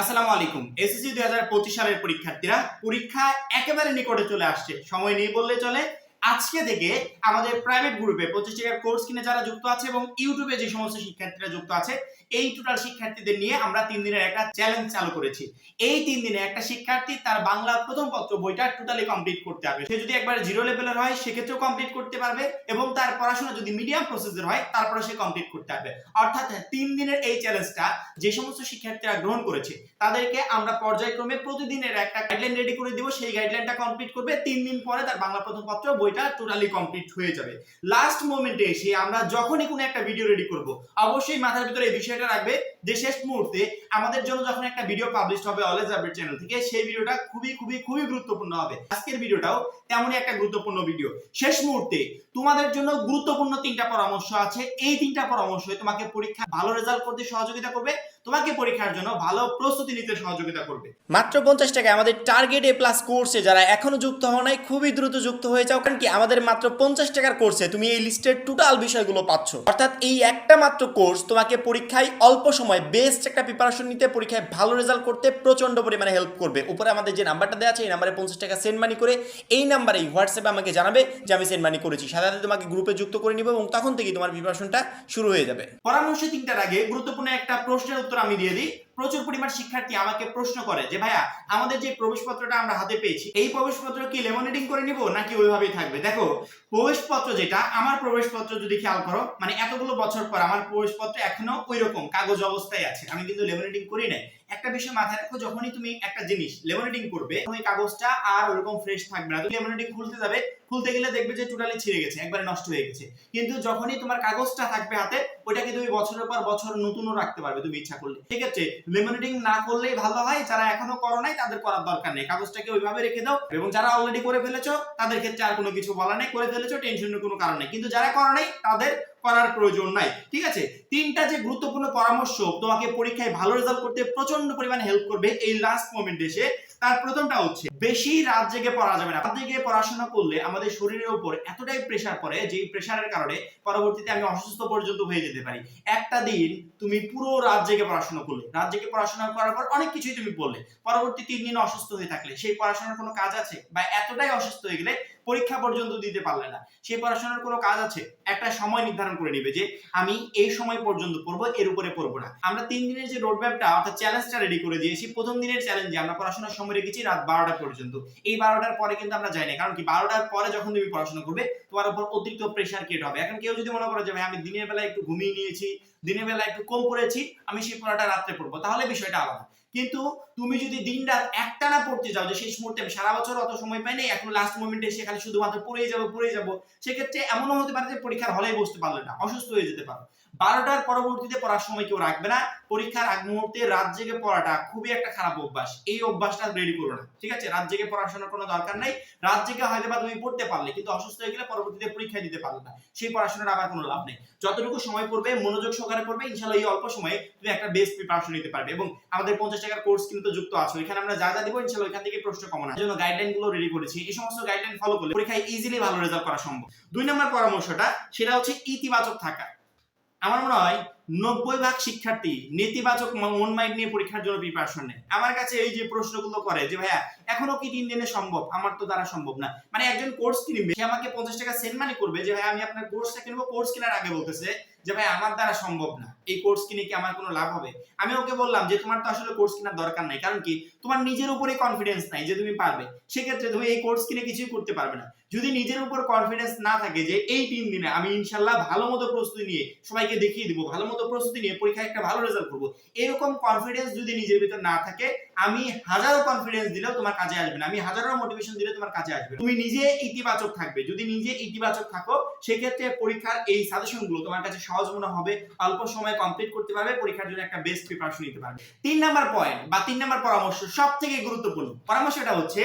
আসসালামু আলাইকুম। এসএসসি দুই হাজার পঁচিশ সালের পরীক্ষার্থীরা পরীক্ষা একেবারে নিকটে চলে আসছে। সময় নেই বললে চলে। আজকে থেকে আমাদের প্রাইভেট গ্রুপে পঁচিশ টাকার কোর্স কিনে যারা যুক্ত আছে এবং ইউটিউবে যে সমস্ত শিক্ষার্থীরা যুক্ত আছে, এই টোটাল শিক্ষার্থীদের নিয়ে আমরা তিন দিনের একটা চ্যালেঞ্জ চালু করেছি। এই তিন দিনে একটা শিক্ষার্থী তার বাংলা প্রথম পত্র বইটা টোটালি কমপ্লিট করতে হবে সে যদি একবার জিরো লেভেলের হয়, সেক্ষেত্রেও কমপ্লিট করতে পারবে এবং তার পড়াশোনা যদি মিডিয়াম প্রসেসের হয় তারপরে সে কমপ্লিট করতে পারবে। অর্থাৎ তিন দিনের এই চ্যালেঞ্জটা যে সমস্ত শিক্ষার্থীরা গ্রহণ করেছে, তাদেরকে আমরা পর্যায়ক্রমে প্রতিদিনের একটা গাইডলাইন রেডি করে দিব। সেই গাইডলাইনটা কমপ্লিট করবে। তিন দিন পরে তার বাংলা প্রথম পত্র বইটা টোটালি কমপ্লিট হয়ে যাবে। লাস্ট মোমেন্টে এসে আমরা যখনই কোনো একটা ভিডিও রেডি করব, অবশ্যই মাথার ভিতরে এই বিষয়টা রাখবে যে শেষ মুহূর্তে আমাদের জন্য যখন একটা ভিডিও পাবলিশ হবে অলওয়েজ আপডেট চ্যানেল থেকে, সেই ভিডিওটা খুবই খুবই খুবই গুরুত্বপূর্ণ হবে। আজকের ভিডিওটাও তেমনই একটা গুরুত্বপূর্ণ ভিডিও শেষ মুহূর্তে তোমাদের জন্য গুরুত্বপূর্ণ তিনটা পরামর্শ আছে। এই তিনটা পরামর্শ তোমাকে পরীক্ষা ভালো রেজাল্ট করতে সহযোগিতা করবে, তোমাকে পরীক্ষার জন্য ভালো প্রস্তুতি নিতে সহযোগিতা করবে। মাত্র পঞ্চাশ টাকায় আমাদের টার্গেট এ প্লাস কোর্সে যারা এখনও যুক্ত হওয়া নাই, খুবই দ্রুত যুক্ত হয়ে যাও, কারণ কি আমাদের মাত্র পঞ্চাশ টাকার কোর্সে তুমি এই লিস্টের টোটাল বিষয়গুলো পাচ্ছ। অর্থাৎ এই একটা মাত্র কোর্স তোমাকে পরীক্ষায় অল্প সময় বেস্ট একটা প্রিপারেশন নিতে, পরীক্ষায় ভালো রেজাল্ট করতে প্রচণ্ড পরিমাণে হেল্প করবে। উপরে আমাদের যে নাম্বারটা দেওয়া আছে, এই নাম্বারে পঞ্চাশ টাকা সেন্ড মানি করে এই নাম্বারে হোয়াটসঅ্যাপে আমাকে জানাবে যে আমি সেন্ড মানি করেছি। সাথে তোমাকে গ্রুপে যুক্ত করে নিব এবং তখন থেকেই তোমার প্রিপারেশনটা শুরু হয়ে যাবে। পরামর্শ তিনটার আগে গুরুত্বপূর্ণ একটা প্রশ্নের উত্তর আমি দিয়ে দিই। প্রচুর পরিমাণ শিক্ষার্থী আমাকে প্রশ্ন করে যে, ভাইয়া, আমাদের যে প্রবেশপত্রটা আমরা হাতে পেয়েছি, এই প্রবেশপত্র কি লেমনেটিং করে নিব নাকি ওইভাবেই থাকবে? দেখো, প্রবেশপত্র যেটা, আমার প্রবেশপত্র যদি খেয়াল করো মানে এতগুলো বছর পর আমার প্রবেশপত্র এখনও ওই রকম কাগজ অবস্থায় আছে। আমি কিন্তু লেমিনেটিং করি নাই। একটা বিষয় মাথায় রাখো, যখনই তুমি একটা জিনিস লেমনেটিং করবে ওই কাগজটা আর ওরকম ফ্রেশ থাকবে না। তুমি লেমনেটিং খুলতে যাবে, খুলতে গেলে দেখবে যে টোটালি ছিঁড়ে গেছে, একবারে নষ্ট হয়ে গেছে। কিন্তু যখনই তোমার কাগজটা থাকবে হাতে, ওইটাকে তুমি বছরের পর বছর নতুনও রাখতে পারবে তুমি ইচ্ছা করলে। ঠিক আছে? লেমনেটিং না করলেই ভালো হয়, যারা এখনও করো নাই, তাদের করার দরকার নেই। কাগজটাকে ওইভাবে রেখে দাও, এবং যারা অলরেডি করে ফেলেছো, তাদের ক্ষেত্রে আর কোনো কিছু বলা নেই, করে ফেলেছো টেনশনের কোনো কারণ নেই। কিন্তু যারা করো নাই, তাদের করার প্রয়োজন নাই। ঠিক আছে? তিনটা যে গুরুত্বপূর্ণ পরামর্শ তোমাকে পরীক্ষায় ভালো রেজাল্ট করতে প্রচণ্ড পরিমাণে হেল্প করবে এই লাস্ট মোমেন্ট এসে, তার প্রথমটা হচ্ছে বেশি রাত জেগে পড়া যাবে না। রাত জেগে পড়াশোনা করলে আমাদের শরীরের উপর এতটাই প্রেসার পড়ে যে প্রেসারের কারণে পরবর্তীতে আমি অসুস্থ পর্যন্ত হয়ে যেতে পারি। একটা দিন তুমি পুরো রাত জেগে পড়াশোনা করলে। রাত জেগে পড়াশোনা করার পর অনেক কিছুই তুমি বললে। পরবর্তী তিন দিন অসুস্থ হয়ে থাকলে, সেই পড়াশোনার কোনো কাজ আছে? বা এতটাই অসুস্থ হয়ে গেলে পরীক্ষা পর্যন্ত দিতে পারলে না। সেই পড়াশোনার কোনো কাজ আছে? একটা সময় নির্ধারণ করে নিবে যে, আমি এই সময় পর্যন্ত পড়ব, এর উপরে পড়ব না। আমরা তিন দিনের যে রোড ম্যাপটা অর্থাৎ চ্যালেঞ্জটা রেডি করে দিয়েছি, প্রথম দিনের চ্যালেঞ্জে আমরা পড়াশোনার সময় রেখেছি রাত বারোটা পর্যন্ত। এই বারোটার পরে কিন্তু আমরা যাই না, কারণ কি বারোটার পরে যখন তুমি পড়াশোনা করবে, তোমার উপর অতিরিক্ত প্রেশার ক্রিয়েট হবে। এখন কেউ যদি মনে করো যে, ভাই, আমি দিনের বেলা একটু ঘুমিয়ে নিয়েছি, দিনের বেলা একটু কম পড়েছি, আমি সেই পড়াটা রাত্রে পড়ব, তাহলে বিষয়টা আলাদা। কিন্তু তুমি যদি দিন রাত একটানা পড়তে যাও, যে শেষ মুহূর্তে আমি সারা বছর অত সময় পাই নাই, এখন লাস্ট মোমেন্টে এসে খালি শুধুমাত্র পড়েই যাব পড়েই যাব, সেক্ষেত্রে এমনও হতে পারে যে পরীক্ষার হলেই বসতে পারলে না, অসুস্থ হয়ে যেতে পারো। বারোটার পরবর্তীতে পড়ার সময় কেউ রাখবে না। পরীক্ষার আগ মুহূর্তে রাত জেগে পড়াটা খুবই একটা খারাপ অভ্যাস। এই অভ্যাসটা রেডি করো না। ঠিক আছে? রাত জেগে পড়াশোনার কোনো দরকার নাই। রাত জেগে হয়তো বা তুমি পড়তে পারলে, কিন্তু অসুস্থ হয়ে গেলে পরবর্তীতে পরীক্ষা দিতে পারলে না। সেই পড়াশোনার আবার কোনো লাভ নেই। যতটুকু সময় পড়বে, মনোযোগ সহকারে পড়বে ইনশাল্লাহ এই অল্প সময়ে তুমি একটা বেস্ট প্রিপারেশন নিতে পারবে। এবং আমাদের পঞ্চাশ টাকার কোর্স কিন্তু যুক্ত আছো। এখানে আমরা যা যা দিব ইনশাল্লাহ এখান থেকে প্রশ্ন কমন জন্য গাইডলাইনগুলো রেডি করেছি। এই সমস্ত গাইডলাইন ফলো করলে পরীক্ষায় ইজিলি ভালো রেজাল্ট করা সম্ভব। দুই নম্বর পরামর্শটা, সেটা হচ্ছে ইতিবাচক থাকা। আমার মনে হয় নব্বই ভাগ শিক্ষার্থী নেতিবাচক মন মাইন্ড নিয়ে পরীক্ষার জন্য প্রিপারেশন নেয়। আমার কাছে এই যে প্রশ্নগুলো করে যে, ভাইয়া, এখনও কি তিন দিনে সম্ভব? আমার তো দ্বারা সম্ভব না। মানে একজন কোর্স কিনবে, সে আমাকে পঞ্চাশ টাকা সেন্ড মানি করবে যে ভাই আমি আপনার কোর্সটা কিনবো। কোর্স কেনার আগে বলতেছে যে ভাই আমার দ্বারা সম্ভব না। এই কোর্স কিনে কি আমার কোনো লাভ হবে? আমি ওকে বললাম যে, তোমার তো আসলে কোর্স কেনার দরকার নাই। কারণ কি? তোমার নিজের উপরে কনফিডেন্স নাই যে, তুমি পারবে। সেক্ষেত্রে তুমি এই কোর্স কিনে কিছুই করতে পারবে না। যদি নিজের উপর কনফিডেন্স না থাকে যে, এই তিন দিনে আমি ইনশাল্লাহ ভালো মতো প্রস্তুতি নিয়ে সবাইকে দেখিয়ে দিব, ভালো মতো প্রস্তুতি নিয়ে পরীক্ষায় একটা ভালো রেজাল্ট করব। এরকম কনফিডেন্স যদি নিজের ভিতর না থাকে, আমি হাজারো কনফিডেন্স দিলেও তোমার কাজে আসবে না। আমি হাজারো মোটিভেশন দিলে তোমার কাজে আসবে তুমি নিজে ইতিবাচক থাকবে। যদি নিজে ইতিবাচক থাকো, সেক্ষেত্রে পরীক্ষার এই সাজেশনগুলো তোমার কাছে সহজ মনে হবে, অল্প সময় কমপ্লিট করতে পারবে, পরীক্ষার জন্য একটা বেস্ট প্রিপারেশন নিতে পারবে। তিন নাম্বার পয়েন্ট বা তিন নাম্বার পরামর্শ সব থেকে গুরুত্বপূর্ণ। পরামর্শটা হচ্ছে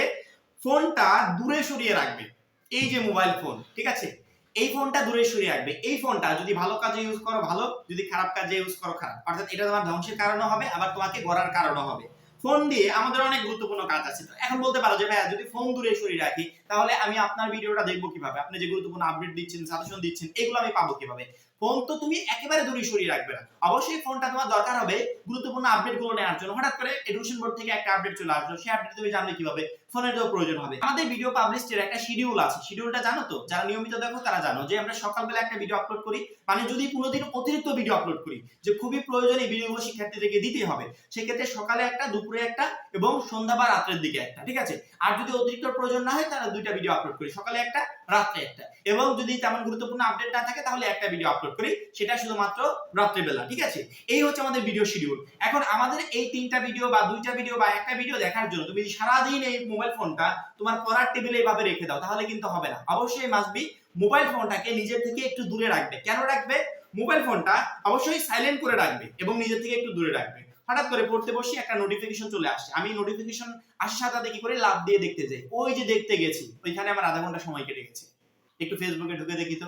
ফোনটা দূরে সরিয়ে রাখবে। এই যে মোবাইল ফোন ঠিক আছে? এই ফোনটা দূরে সরিয়ে রাখবে। এই ফোনটা যদি ভালো কাজে ইউজ করো, ভালো। যদি খারাপ কাজে ইউজ করো, খারাপ। অর্থাৎ এটা তোমার ধ্বংসের কারণও হবে, আবার তোমাকে গড়ার কারণও হবে। ফোন দিয়ে আমাদের অনেক গুরুত্বপূর্ণ কাজ আছে। তো এখন বলতে পারো যে, ভাইয়া, যদি ফোন দূরে সরিয়ে রাখি তাহলে আমি আপনার ভিডিওটা দেখব কীভাবে? আপনি যে গুরুত্বপূর্ণ আপডেট দিচ্ছেন সাজেশন দিচ্ছেন, এগুলো আমি পাবো কীভাবে? ফোন তো তুমি একেবারে দূরে সরিয়ে রাখবে না। অবশ্যই ফোনটা তোমার দরকার হবে গুরুত্বপূর্ণ আপডেটগুলো নেওয়ার জন্য। হঠাৎ করে এডুকেশন বোর্ড থেকে একটা আপডেট চলে আসলো। সেই আপডেট তুমি জানলে কীভাবে? ফোনের তো প্রয়োজন হবে। আমাদের ভিডিও পাবলিশের একটা শিডিউল আছে। শিডিউলটা জানো তো? যারা নিয়মিত দেখো তারা জানো যে আমরা সকালবেলা একটা ভিডিও আপলোড করি। মানে যদি কোনোদিন অতিরিক্ত ভিডিও আপলোড করি, যে খুবই প্রয়োজন এই ভিডিওগুলো শিক্ষার্থীদেরকে দিতে হবে, সেক্ষেত্রে সকালে একটা, দুপুরে একটা এবং সন্ধ্যা বা রাত্রের দিকে একটা, ঠিক আছে? আর যদি অতিরিক্ত প্রয়োজন না হয় তাহলে দুইটা ভিডিও আপলোড করি। সকালে একটা, রাত্রে একটা। এবং যদি তেমন গুরুত্বপূর্ণ আপডেট না থাকে, তাহলে একটা ভিডিও আপলোড করি। সেটা শুধুমাত্র রাত্রিবেলা ঠিক আছে? এই হচ্ছে আমাদের ভিডিও শিডিউল এখন আমাদের এই তিনটা ভিডিও বা দুইটা ভিডিও বা একটা ভিডিও দেখার জন্য তুমি সারাদিন এই মোবাইল ফোনটা তোমার পড়ার টেবিলে এইভাবে রেখে দাও, তাহলে কিন্তু হবে না। অবশ্যই মাসবি মোবাইল ফোনটাকে নিজের থেকে একটু দূরে রাখবে। কেন রাখবে? মোবাইল ফোনটা অবশ্যই সাইলেন্ট করে রাখবে এবং নিজের থেকে একটু দূরে রাখবে। হঠাৎ করে পড়তে বসে একটা নোটিফিকেশন চলে আসছে আমি নোটিফিকেশন আসার সাথে সাথে কি করে? লাভ দিয়ে দেখতে যাই। ওই যে দেখতে গেছি, ওইখানে আমার আধা ঘণ্টা সময় কেটে গেছে। একটু ফেসবুকে ঢুকে দেখি তো,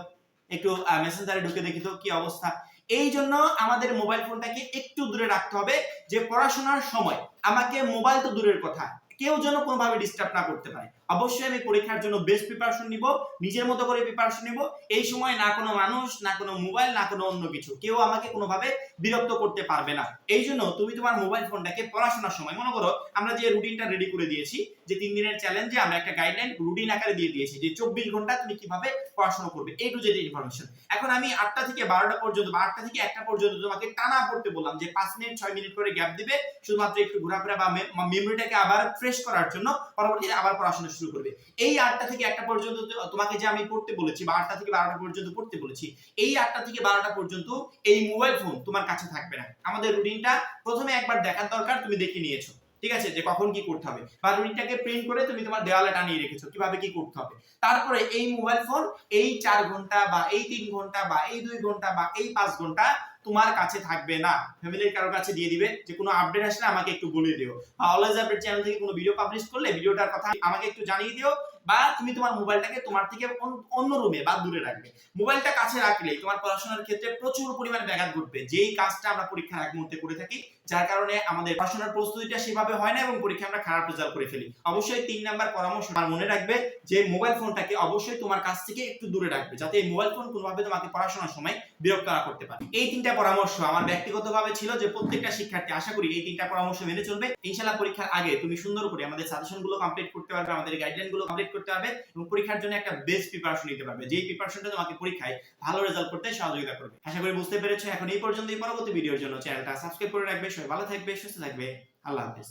একটু মেসেঞ্জারে ঢুকে দেখি তো, কি অবস্থা? এই জন্য আমাদের মোবাইল ফোনটাকে একটু দূরে রাখতে হবে যে পড়াশোনার সময়। আমাকে মোবাইল তো দূরের কথা। কেউ যেন কোনোভাবে ডিস্টার্ব না করতে পারে। অবশ্যই আমি পরীক্ষার জন্য বেস্ট প্রিপারেশন নিব, নিজের মতো করে প্রিপারেশন নিব। এই সময় না কোনো মানুষ, না কোনো মোবাইল না কোনো অন্য কিছু। কেউ আমাকে কোনোভাবে বিরক্ত করতে পারবে না। এই জন্য তুমি তোমার মোবাইল ফোনটাকে পড়াশোনার সময়, মনে করো আমরা যে রুটিনটা রেডি করে দিয়েছি, যে তিন দিনের চ্যালেঞ্জে আমরা একটা গাইডলাইন রুটিন আকারে দিয়ে দিয়েছি, যে চব্বিশ ঘণ্টা তুমি কীভাবে পড়াশোনা করবে এই টু জেড ইনফরমেশন এখন আমি আটটা থেকে বারোটা পর্যন্ত বা আটটা থেকে একটা পর্যন্ত তোমাকে টানা পড়তে বললাম, যে পাঁচ মিনিট, ছয় মিনিট করে গ্যাপ দিবে, শুধুমাত্র একটু ঘোরাফেরা বা মেমোরিটাকে আবার ফ্রেশ করার জন্য পরবর্তীতে আবার পড়াশোনা করবে। এই আটটা থেকে একটা পর্যন্ত তোমাকে যে আমি পড়তে বলেছি, বা আটটা থেকে বারোটা পর্যন্ত পড়তে বলেছি, এই আটটা থেকে বারোটা পর্যন্ত এই মোবাইল ফোন তোমার কাছে থাকবে না। আমাদের রুটিনটা প্রথমে একবার দেখার দরকার, তুমি দেখে নিয়েছো। ঠিক আছে? যে কখন কি করতে হবে। বা রুটিনটাকে প্রিন্ট করে তুমি তোমার দেওয়ালে টানিয়ে রেখেছো, কীভাবে কি করতে হবে। তারপরে এই মোবাইল ফোন এই চার ঘণ্টা বা এই তিন ঘণ্টা বা এই দুই ঘণ্টা বা এই পাঁচ ঘণ্টা তোমার কাছে থাকবে না। ফ্যামিলির কারোর কাছে দিয়ে দিবে। যে কোনো আপডেট আসলে আমাকে একটু বলে দিও। অলওয়েজ আপডেট চ্যানেল থেকে কোনো ভিডিও পাবলিশ করলে ভিডিওটার কথা আমাকে একটু জানিয়ে দিও। বা তুমি তোমার মোবাইলটাকে তোমার থেকে অন- অন্য রুমে বা দূরে রাখবে। মোবাইলটা কাছে রাখলে তোমার পড়াশোনার ক্ষেত্রে প্রচুর পরিমাণে ব্যাঘাত ঘটবে। যেই কাজটা আমরা পরীক্ষার আগ মুহূর্তে করে থাকি, যার কারণে আমাদের পড়াশোনার প্রস্তুতিটা সেভাবে হয় না এবং পরীক্ষা আমরা খারাপ রেজাল্ট করে ফেলি। অবশ্যই তিন নাম্বার পরামর্শ মনে রাখবে যে মোবাইল ফোনটাকে অবশ্যই তোমার কাছ থেকে একটু দূরে রাখবে, যাতে এই মোবাইল ফোন কোনোভাবে তোমাকে পড়াশোনার সময় বিরক্ত না করতে পারে। এই তিনটা পরামর্শ আমার ব্যক্তিগতভাবে ছিল যে প্রত্যেকটা শিক্ষার্থী, আশা করি এই তিনটা পরামর্শ মেনে চলবে। ইনশাআল্লাহ পরীক্ষার আগে তুমি সুন্দর করে আমাদের সাজেশনগুলো কমপ্লিট করতে পারবে, আমাদের গাইডলাইনগুলো কমপ্লিট করতে হবে এবং পরীক্ষার জন্য একটা বেস্ট প্রিপারেশন নিতে পারবে। যেই প্রিপারেশনটা তোমাকে পরীক্ষায় ভালো রেজাল্ট করতে সহযোগিতা করবে। আশা করি বুঝতে পেরেছ। এখন এই পর্যন্তই। পরবর্তী ভিডিওর জন্য চ্যানেলটা সাবস্ক্রাইব করে রাখবে। সবাই ভালো থাকবে, সুস্থ থাকবে। আল্লাহ হাফেজ।